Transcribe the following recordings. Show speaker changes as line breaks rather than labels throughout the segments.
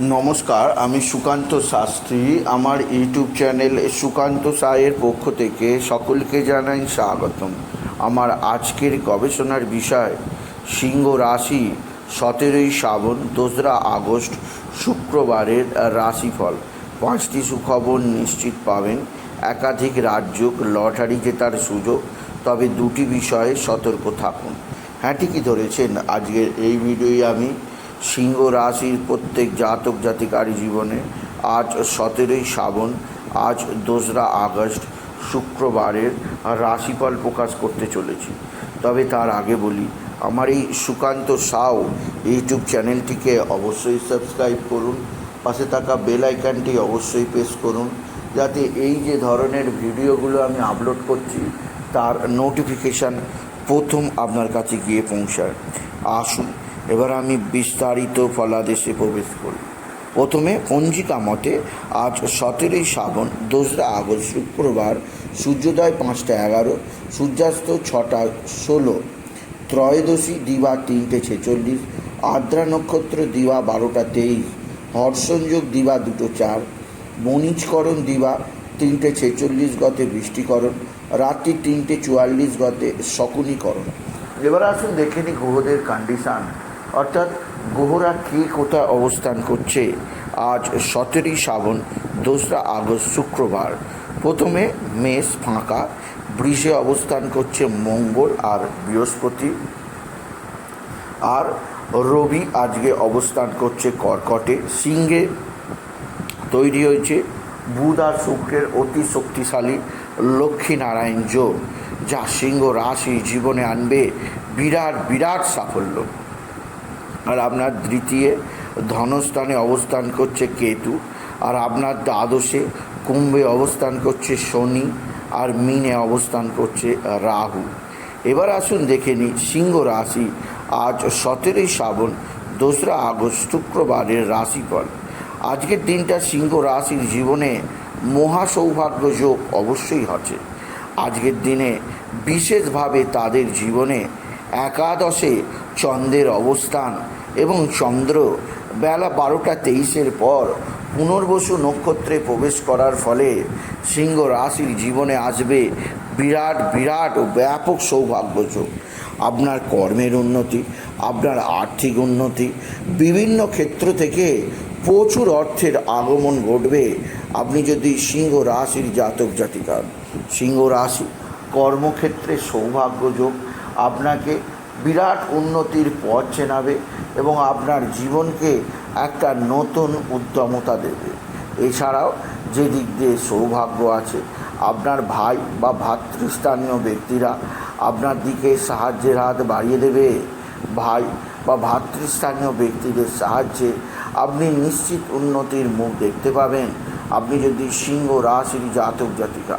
নমস্কার, আমি সুকান্ত শাস্ত্রী। আমার ইউটিউব চ্যানেল সুকান্ত সায়ের পক্ষ থেকে সকলকে জানাই স্বাগতম। আমার আজকের গবেষণার বিষয়, সিংহ রাশি, সতেরোই শ্রাবণ, দোসরা আগস্ট, শুক্রবারের রাশিফল। পাঁচটি সুখবর নিশ্চিত পাবেন। একাধিক রাজ্য লটারি জেতার সুযোগ, তবে দুটি বিষয়ে সতর্ক থাকুন। হ্যাঁ ঠিকই ধরেছেন। আজকের এই ভিডিওই আমি সিংহ রাশির প্রত্যেক জাতক জাতিকার জীবনে আজ সতেরোই শ্রাবণ, আজ দোসরা আগস্ট, শুক্রবারের রাশিফল প্রকাশ করতে চলেছি। তবে তার আগে বলি, আমার এই সুকান্ত সাউ ইউটিউব চ্যানেলটিকে অবশ্যই সাবস্ক্রাইব করুন, পাশে থাকা বেল আইকনটি অবশ্যই প্রেস করুন, যাতে এই যে ধরনের ভিডিওগুলো আমি আপলোড করছি, তার নোটিফিকেশান প্রথম আপনার কাছে গিয়ে পৌঁছায়। আসুন এবার আমি বিস্তারিত ফলাদেশে প্রবেশ করি প্রথমে পঞ্জিকা মতে, আজ সতেরোই শ্রাবণ, দোসরা আগস্ট, শুক্রবার, সূর্যোদয় পাঁচটা এগারো, সূর্যাস্ত ছটা ষোলো, ত্রয়োদশী দিবা তিনটে ছেচল্লিশ, আর্দ্রা নক্ষত্র দিবা বারোটা তেইশ, হর্ষণযোগ দিবা দুটো চার বণিজকরণ দিবা তিনটে ছেচল্লিশ গতে বৃষ্টিকরণ, রাত্রি তিনটে চুয়াল্লিশ গতে শকুনীকরণ। এবার আসুন দেখে নিই গ্রহদের কন্ডিশান অর্থাৎ গ্রহরা কে কোথায় অবস্থান করছে? আজ সতেরোই শ্রাবণ, দোসরা আগস্ট, শুক্রবার। প্রথমে মেষ ফাঁকা, বৃষে অবস্থান করছে মঙ্গল আর বৃহস্পতি। আর রবি আজকে অবস্থান করছে কর্কটে, সিংহে। তৈরি হয়েছে বুধ আর শুক্রের অতি শক্তিশালী লক্ষ্মীনারায়ণ যোগ, যা সিংহ রাশি জীবনে আনবে বিরাট বিরাট সাফল্য। আর আপনার দ্বিতীয় ধনস্থানে অবস্থান করছে কেতু, আর আপনার দ্বাদশে কুম্ভে অবস্থান করছে শনি, আর মিনে অবস্থান করছে রাহু। এবার আসুন দেখে নিই, সিংহ রাশি আজ সতেরোই শ্রাবণ, দোসরা আগস্ট, শুক্রবারের রাশিফল। আজকের দিনটা সিংহ রাশির জীবনে মহা সৌভাগ্য যোগ অবশ্যই হচ্ছে। আজকের দিনে বিশেষভাবে তাদের জীবনে একাদশে চন্দ্রের অবস্থান এবং চন্দ্র বেলা বারোটা তেইশের পর পুনর্বসু নক্ষত্রে প্রবেশ করার ফলে সিংহ রাশির জীবনে আসবে বিরাট বিরাট ও ব্যাপক সৌভাগ্যযোগ আপনার কর্মের উন্নতি, আপনার আর্থিক উন্নতি, বিভিন্ন ক্ষেত্র থেকে প্রচুর অর্থের আগমন ঘটবে আপনি যদি সিংহ রাশির জাতক জাতিকা হন। সিংহ রাশি কর্মক্ষেত্রে সৌভাগ্য যোগ আপনাকে বিরাট উন্নতির পথ চেনাবে এবং আপনার জীবনকে একটা নতুন উদ্যমতা দেবে। এছাড়াও যে দিক দিয়ে সৌভাগ্য আছে, আপনার ভাই বা ভাতৃস্থানীয় ব্যক্তিরা আপনার দিকে সাহায্যের হাত বাড়িয়ে দেবে। ভাই বা ভাতৃস্থানীয় ব্যক্তিদের সাহায্যে আপনি নিশ্চিত উন্নতির মুখ দেখতে পাবেন। আপনি যদি সিংহ রাশির জাতক জাতিকা,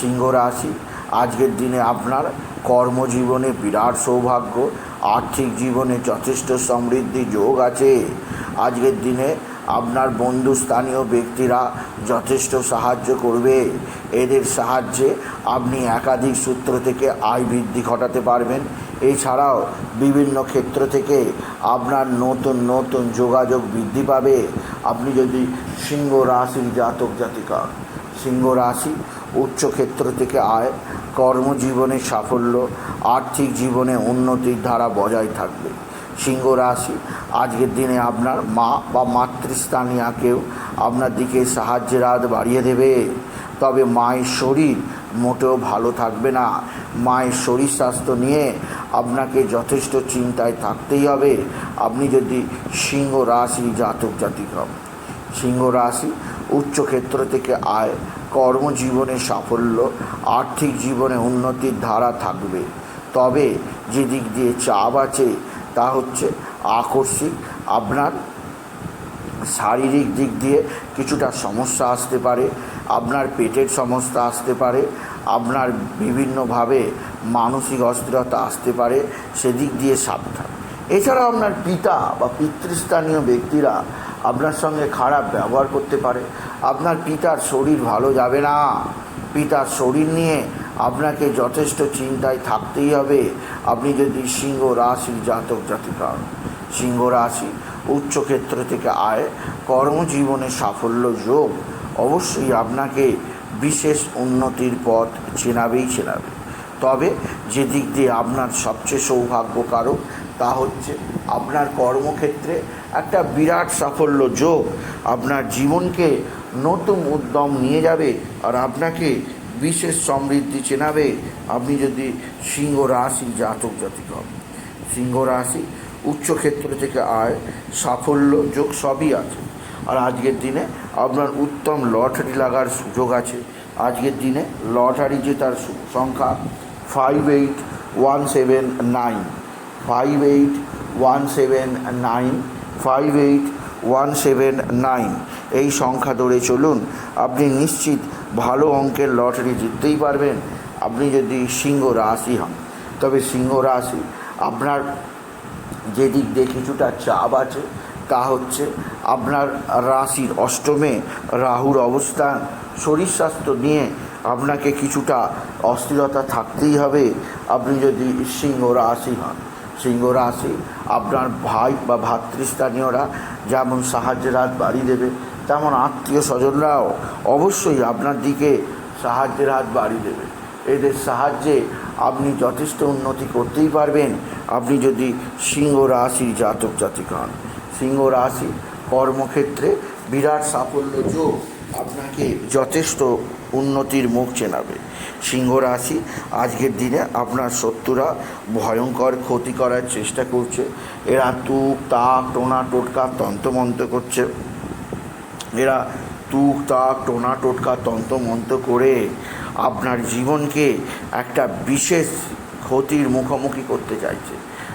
সিংহ রাশি আজকের দিনে আপনার কর্মজীবনে বিরাট সৌভাগ্য, আর্থিক জীবনে যথেষ্ট সমৃদ্ধি যোগ আছে। আজকের দিনে আপনার বন্ধু স্থানীয় ব্যক্তিরা যথেষ্ট সাহায্য করবে। এদের সাহায্যে আপনি একাধিক সূত্র থেকে আয় বৃদ্ধি ঘটাতে পারবেন। এছাড়াও বিভিন্ন ক্ষেত্র থেকে আপনার নতুন নতুন যোগাযোগ বৃদ্ধি পাবে। আপনি যদি সিংহ রাশির জাতক জাতিকা, সিংহ রাশি উচ্চ ক্ষেত্র থেকে আয়, কর্মজীবনে সাফল্য, আর্থিক জীবনে উন্নতির ধারা বজায় থাকবে। সিংহ রাশি, আজকের দিনে আপনার মা বা মাতৃস্থানীয় কেউ আপনার দিকে সাহায্যের হাত বাড়িয়ে দেবে। তবে মায়ের শরীর মোটেও ভালো থাকবে না। মায়ের শরীর স্বাস্থ্য নিয়ে আপনাকে যথেষ্ট চিন্তায় থাকতেই হবে। আপনি যদি সিংহ রাশি জাতক জাতিক হন সিংহ রাশি উচ্চ ক্ষেত্র থেকে আয়, কর্মজীবনে সাফল্য, আর্থিক জীবনে উন্নতির ধারা থাকবে। তবে যে দিক দিয়ে চাপ আছে তা হচ্ছে আকস্মিক, আপনার শারীরিক দিক দিয়ে কিছুটা সমস্যা আসতে পারে, আপনার পেটের সমস্যা আসতে পারে, আপনার বিভিন্নভাবে মানসিক অস্থিরতা আসতে পারে, সেদিক দিয়ে সাবধান। এছাড়াও আপনার পিতা বা পিতৃস্থানীয় ব্যক্তিরা আপনার সঙ্গে খারাপ ব্যবহার করতে পারে। আপনার পিতার শরীর ভালো যাবে না। পিতার শরীর নিয়ে আপনাকে যথেষ্ট চিন্তায় থাকতেই হবে। আপনি যদি সিংহ রাশির জাতক জাতিকা। সিংহ রাশি উচ্চক্ষেত্র থেকে আয়, কর্মজীবনে সাফল্য যোগ, অবশ্যই আপনাকে বিশেষ উন্নতির পথ চেনাবেই চেনাবে। তবে যে দিক দিয়ে আপনার সবচেয়ে সৌভাগ্যকারক তা হচ্ছে আপনার কর্মক্ষেত্রে একটা বিরাট সাফল্য যোগ। আপনার জীবনকে নতুন উদ্যম নিয়ে যাবে আর আপনাকে বিশেষ সমৃদ্ধি চেনাবে। আপনি যদি সিংহ রাশি জাতক জাতিক হন, সিংহ রাশি উচ্চক্ষেত্র থেকে আয়, সাফল্য যোগ সবই আছে। আর আজকের দিনে আপনার উত্তম লটারি লাগার সুযোগ আছে। আজকের দিনে লটারি জেতার সংখ্যা five eight one seven nine five eight one seven nine five eight one seven nine এই সংখ্যা ধরে চলুন। আপনি নিশ্চিত ভালো অঙ্কের লটারি জিততেই পারবেন। আপনি যদি সিংহ রাশি হন, তবে সিংহ রাশি আপনার যে দিক দিয়ে কিছুটা চাপ আছে, তা হচ্ছে আপনার রাশির অষ্টমে রাহুর অবস্থান। শরীর স্বাস্থ্য নিয়ে আপনাকে কিছুটা অস্থিরতা থাকতেই হবে। আপনি যদি সিংহ রাশি হন সিংহ রাশি আপনার ভাই বা ভাতৃস্থানীয়রা যেমন সাহায্যের হাত বাড়িয়ে দেবে, তেমন আত্মীয় স্বজনরাও অবশ্যই আপনার দিকে সাহায্যের হাত বাড়িয়ে দেবে। এদের সাহায্যে আপনি যথেষ্ট উন্নতি করতেই পারবেন। আপনি যদি সিংহ রাশির জাতক জাতিক হন সিংহ রাশি কর্মক্ষেত্রে বিরাট সাফল্য যোগ। আপনাকে যথেষ্ট উন্নতির মুখ চেনাবে। সিংহ রাশি আজকের দিনে আপনার শত্রুরা ভয়ঙ্কর ক্ষতি করার চেষ্টা করছে। এরা তুক, তাক, টোনা, টোটকা, তন্ত্রমন্ত্র করছে। এরা তুক, তাক, টোনা, টোটকা, তন্ত্রমন্ত্র করে আপনার জীবনকে একটা বিশেষ ক্ষতির মুখোমুখি করতে চাইছে।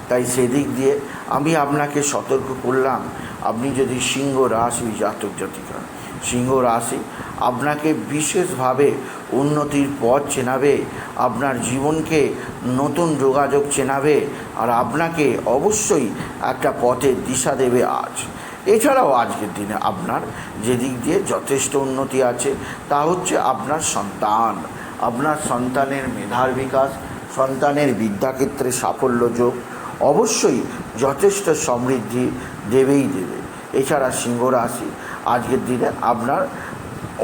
তাই সেদিক দিয়ে আমি আপনাকে সতর্ক করলাম। আপনি যদি সিংহ, রাশি, জাতক, জাতিকা সিংহ রাশি আপনাকে বিশেষভাবে উন্নতির পথ চেনাবে, আপনার জীবনকে নতুন যোগাযোগ চেনাবে আর আপনাকে অবশ্যই একটা পথের দিশা দেবে আজ। এছাড়াও আজকের দিনে আপনার যে দিক দিয়ে যথেষ্ট উন্নতি আছে তা হচ্ছে আপনার সন্তান। আপনার সন্তানের মেধার বিকাশ, সন্তানের বিদ্যাক্ষেত্রে সাফল্য যোগ অবশ্যই যথেষ্ট সমৃদ্ধি দেবেই দেবে। এছাড়া সিংহ রাশি আজকের দিনে আপনার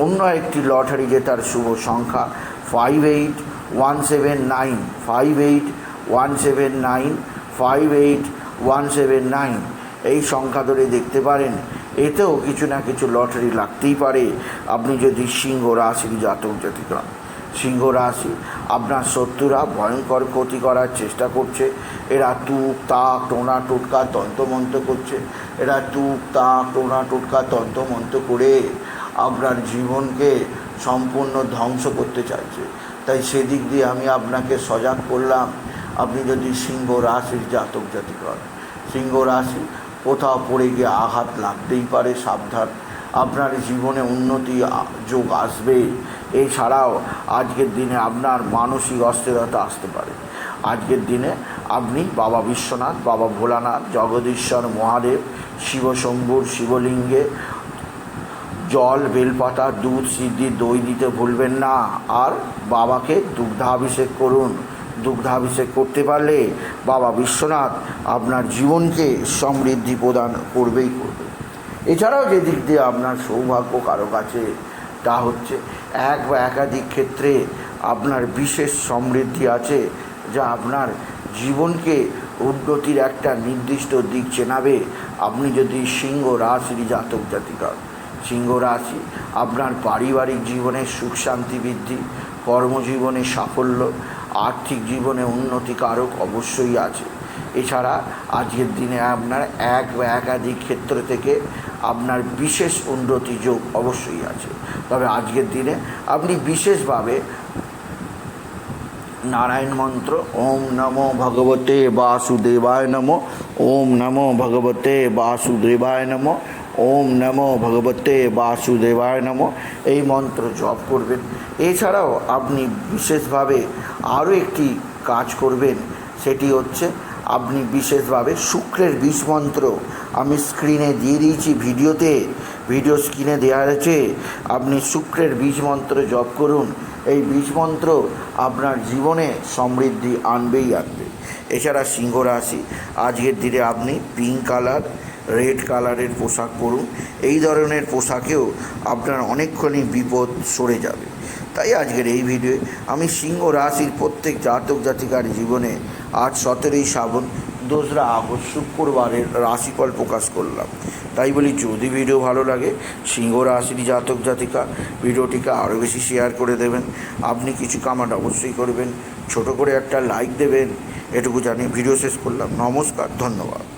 অন্য একটি লটারি জেতার শুভ সংখ্যা five eight one seven nine five eight one seven nine five eight one seven nine এই সংখ্যা ধরে দেখতে পারেন, এতেও কিছু না কিছু লটারি লাগতেই পারে। আপনি যদি সিংহ রাশির জাতক জাতিক, সিংহ রাশি আপনার শত্রুরা ভয়ঙ্কর ক্ষতি করার চেষ্টা করছে। এরা তুক, তাক, টোনা, টোটকা, তন্ত্রমন্ত্র করছে। এরা তুক, তাক, টোনা, টোটকা, তন্ত্রমন্ত্র করে আপনার জীবনকে সম্পূর্ণ ধ্বংস করতে চাইছে। তাই সেদিক দিয়ে আমি আপনাকে সজাগ করলাম, আপনি যদি সিংহ রাশির জাতক জাতিক হন সিংহ রাশি কোথাও পড়ে গিয়ে আঘাত লাগতেই পারে, সাবধান। আপনার জীবনে উন্নতি যোগ আসবে। এছাড়াও আজকের দিনে আপনার মানসিক অস্থিরতা আসতে পারে। আজকের দিনে আপনি বাবা বিশ্বনাথ, বাবা ভোলানাথ, জগদীশ্বর, মহাদেব, শিবশম্ভুর, শিবলিঙ্গে জল, বেলপাতা, দুধ, সিদ্ধি, দই দিতে ভুলবেন না। আর বাবাকে দুগ্ধাভিষেক করুন। দুগ্ধাভিষেক করতে পারলে বাবা বিশ্বনাথ আপনার জীবনকে সমৃদ্ধি প্রদান করবেই করবে এছাড়াও যে দিক দিয়ে আপনার সৌভাগ্য কারও কাছে, তা হচ্ছে এক বা একাধিক ক্ষেত্রে আপনার বিশেষ সমৃদ্ধি আছে, যা আপনার জীবনকে উন্নতির একটা নির্দিষ্ট দিক চেনাবে। আপনি যদি সিংহ রাশির জাতক জাতিকা, সিংহ রাশি, আপনার পারিবারিক জীবনে সুখ শান্তি বৃদ্ধি, কর্মজীবনে সাফল্য, আর্থিক জীবনে উন্নতিকারক অবশ্যই আছে। এছাড়া আজকের দিনে আপনার এক বা একাধিক ক্ষেত্র থেকে আপনার বিশেষ উন্নতি যোগ অবশ্যই আছে। তবে আজকের দিনে আপনি বিশেষভাবে নারায়ণ মন্ত্র, ওম নমো ভগবতে বাসুদেবায় নমো, ওম নমো ভগবতে বাসুদেবায় নমো, ওম নমো ভগবতে বাসুদেবায় নমো, এই মন্ত্র জপ করবেন। এছাড়াও আপনি বিশেষভাবে আরও একটি কাজ করবেন, সেটি হচ্ছে আপনি বিশেষভাবে শুক্রের বীজ মন্ত্র আমি স্ক্রিনে দিয়ে দিয়েছি ভিডিওতে। ভিডিও স্ক্রিনে দেওয়া আছে, আপনি শুক্রের বীজ মন্ত্র জপ করুন। এই বীজ মন্ত্র আপনার জীবনে সমৃদ্ধি আনবেই আনবে। এছাড়া সিংহ রাশি, আজকের দিনে আপনি পিঙ্ক কালার রেড কালারের পোশাক পরুন। এই ধরনের পোশাকেও আপনার অনেকক্ষণই বিপদ সরে যাবে। তাই আজকের এই ভিডিওয়ে আমি সিংহ রাশির প্রত্যেক জাতক জাতিকার জীবনে আজ সতেরোই শ্রাবণ, দোসরা আগস্ট, শুক্রবারের রাশিফল প্রকাশ করলাম। তাই বলি, যদি ভিডিও ভালো লাগে, সিংহ রাশির জাতক জাতিকা ভিডিওটিকে আরও বেশি শেয়ার করে দেবেন। আপনি কিছু কামাট অবশ্যই করবেন। ছোট করে একটা লাইক দেবেন। এটুকু জানিয়ে ভিডিও শেষ করলাম। নমস্কার, ধন্যবাদ।